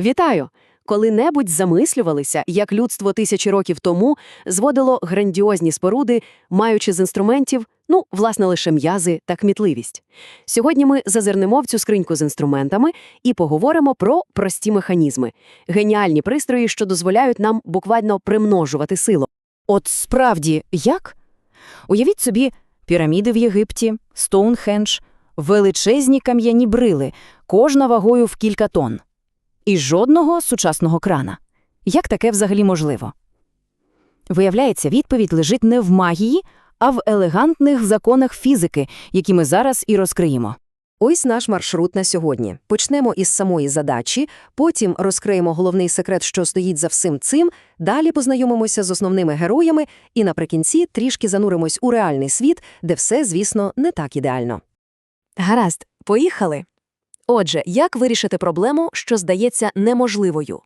Вітаю! Коли-небудь замислювалися, як людство тисячі років тому зводило грандіозні споруди, маючи з інструментів, ну, власне, лише м'язи та кмітливість. Сьогодні ми зазирнемо в цю скриньку з інструментами і поговоримо про прості механізми, геніальні пристрої, що дозволяють нам буквально примножувати силу. От справді, як? Уявіть собі піраміди в Єгипті, Стоунхендж, величезні кам'яні брили, кожна вагою в кілька тонн. І жодного сучасного крана. Як таке взагалі можливо? Виявляється, відповідь лежить не в магії, а в елегантних законах фізики, які ми зараз і розкриємо. Ось наш маршрут на сьогодні. Почнемо із самої задачі, потім розкриємо головний секрет, що стоїть за всім цим, далі познайомимося з основними героями і наприкінці трішки зануримось у реальний світ, де все, звісно, не так ідеально. Гаразд, поїхали. Отже, як вирішити проблему, що здається неможливою?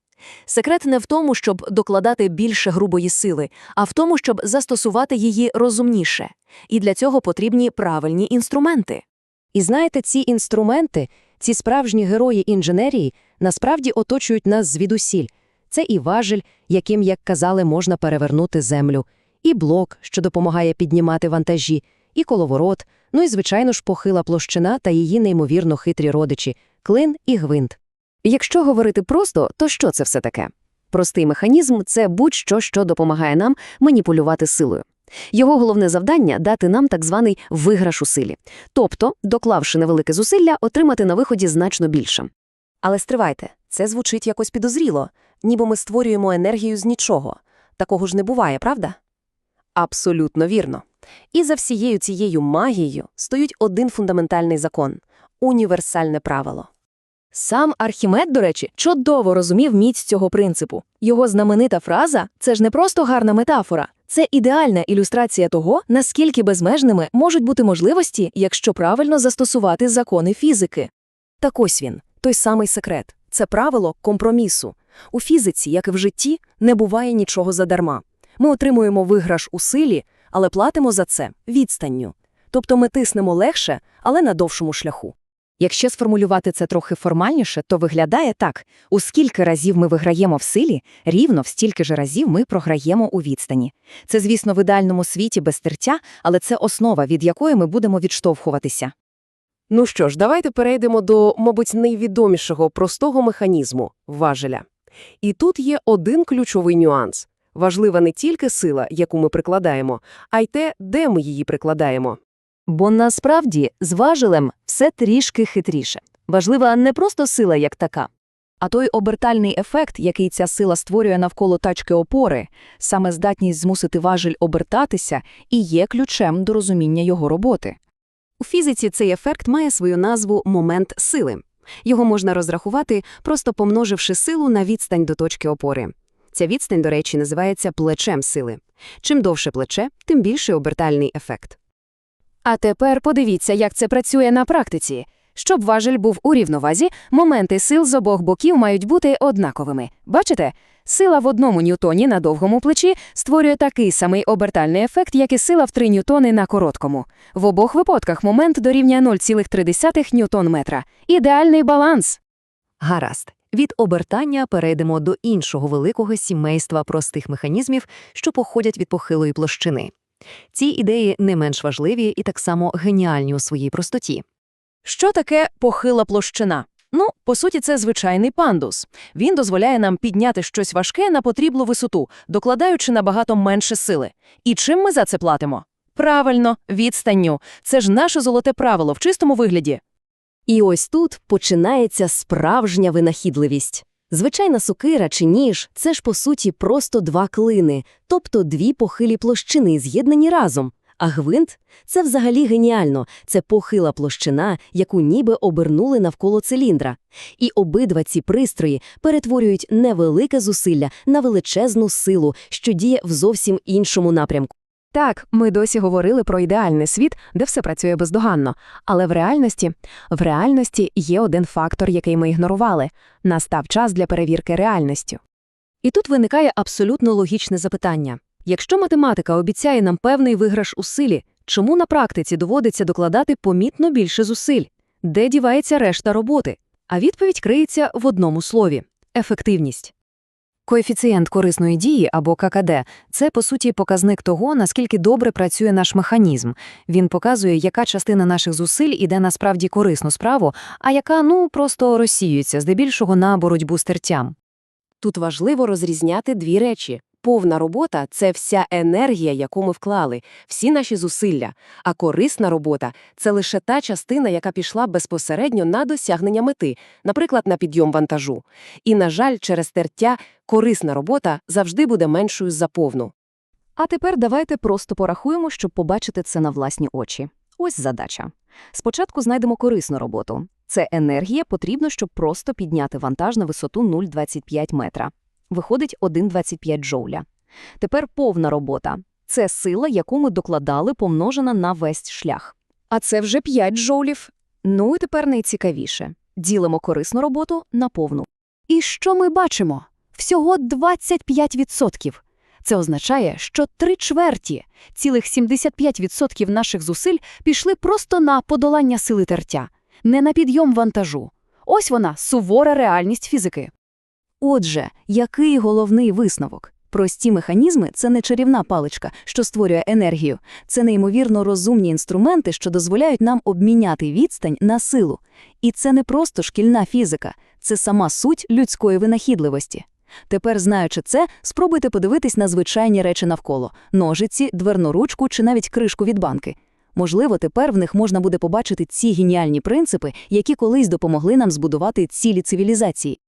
Секрет не в тому, щоб докладати більше грубої сили, а в тому, щоб застосувати її розумніше. І для цього потрібні правильні інструменти. І знаєте, ці інструменти, ці справжні герої інженерії, насправді оточують нас звідусіль. Це і важель, яким, як казали, можна перевернути землю, і блок, що допомагає піднімати вантажі, і коловорот, ну і, звичайно ж, похила площина та її неймовірно хитрі родичі – клин і гвинт. Якщо говорити просто, то що це все таке? Простий механізм – це будь-що, що допомагає нам маніпулювати силою. Його головне завдання – дати нам так званий виграш у силі. Тобто, доклавши невелике зусилля, отримати на виході значно більше. Але стривайте, це звучить якось підозріло, ніби ми створюємо енергію з нічого. Такого ж не буває, правда? Абсолютно вірно. І за всією цією магією стоїть один фундаментальний закон – універсальне правило. Сам Архімед, до речі, чудово розумів міць цього принципу. Його знаменита фраза – це ж не просто гарна метафора, це ідеальна ілюстрація того, наскільки безмежними можуть бути можливості, якщо правильно застосувати закони фізики. Так ось він, той самий секрет. Це правило компромісу. У фізиці, як і в житті, не буває нічого задарма. Ми отримуємо виграш у силі, але платимо за це відстанню. Тобто ми тиснемо легше, але на довшому шляху. Якщо сформулювати це трохи формальніше, то виглядає так: у скільки разів ми виграємо в силі, рівно в стільки ж разів ми програємо у відстані. Це, звісно, в ідеальному світі без тертя, але це основа, від якої ми будемо відштовхуватися. Ну що ж, давайте перейдемо до, мабуть, найвідомішого простого механізму – важеля. І тут є один ключовий нюанс. Важлива не тільки сила, яку ми прикладаємо, а й те, де ми її прикладаємо. Бо насправді з важелем все трішки хитріше. Важлива не просто сила як така, А той обертальний ефект, який ця сила створює навколо тачки опори, саме здатність змусити важель обертатися, і є ключем до розуміння його роботи. У фізиці цей ефект має свою назву «момент сили». Його можна розрахувати, просто помноживши силу на відстань до точки опори. Ця відстань, до речі, називається плечем сили. Чим довше плече, тим більший обертальний ефект. А тепер подивіться, як це працює на практиці. Щоб важель був у рівновазі, моменти сил з обох боків мають бути однаковими. Бачите? Сила в одному ньютоні на довгому плечі створює такий самий обертальний ефект, як і сила в 3 ньютони на короткому. В обох випадках момент дорівнює 0,3 ньютон-метра. Ідеальний баланс. Гаразд. Від обертання перейдемо до іншого великого сімейства простих механізмів, що походять від похилої площини. Ці ідеї не менш важливі і так само геніальні у своїй простоті. Що таке похила площина? Ну, по суті, це звичайний пандус. Він дозволяє нам підняти щось важке на потрібну висоту, докладаючи набагато менше сили. І чим ми за це платимо? Правильно, відстанню. Це ж наше золоте правило в чистому вигляді. І ось тут починається справжня винахідливість. Звичайна сокира чи ніж – це ж, по суті, просто два клини, тобто дві похилі площини, з'єднані разом. А гвинт – це взагалі геніально. Це похила площина, яку ніби обернули навколо циліндра. І обидва ці пристрої перетворюють невелике зусилля на величезну силу, що діє в зовсім іншому напрямку. Так, ми досі говорили про ідеальний світ, де все працює бездоганно. Але в реальності, в реальності є один фактор, який ми ігнорували. Настав час для перевірки реальністю. І тут виникає абсолютно логічне запитання. Якщо математика обіцяє нам певний виграш у силі, чому на практиці доводиться докладати помітно більше зусиль? Де дівається решта роботи? А відповідь криється в одному слові ефективність. Коефіцієнт корисної дії або ККД – це, по суті, показник того, наскільки добре працює наш механізм. Він показує, яка частина наших зусиль іде насправді корисну справу, а яка, ну, просто розсіюється, здебільшого на боротьбу з тертям. Тут важливо розрізняти дві речі. Повна робота – це вся енергія, яку ми вклали, всі наші зусилля, а корисна робота – це лише та частина, яка пішла безпосередньо на досягнення мети, наприклад, на підйом вантажу. І, на жаль, через тертя корисна робота завжди буде меншою за повну. А тепер давайте просто порахуємо, щоб побачити це на власні очі. Ось задача. Спочатку знайдемо корисну роботу. Це енергія потрібно, щоб просто підняти вантаж на висоту 0,25 метра. Виходить 1,25 джоуля. Тепер повна робота. Це сила, яку ми докладали, помножена на весь шлях. А це вже 5 джоулів. Ну і тепер найцікавіше. Ділимо корисну роботу на повну. І що ми бачимо? Всього 25%. Це означає, що три чверті, цілих 75% наших зусиль пішли просто на подолання сили тертя, не на підйом вантажу. Ось вона, сувора реальність фізики. Отже, який головний висновок? Прості механізми – це не чарівна паличка, що створює енергію. Це неймовірно розумні інструменти, що дозволяють нам обміняти відстань на силу. І це не просто шкільна фізика, це сама суть людської винахідливості. Тепер, знаючи це, спробуйте подивитись на звичайні речі навколо – ножиці, дверну ручку чи навіть кришку від банки. Можливо, тепер в них можна буде побачити ці геніальні принципи, які колись допомогли нам збудувати цілі цивілізації.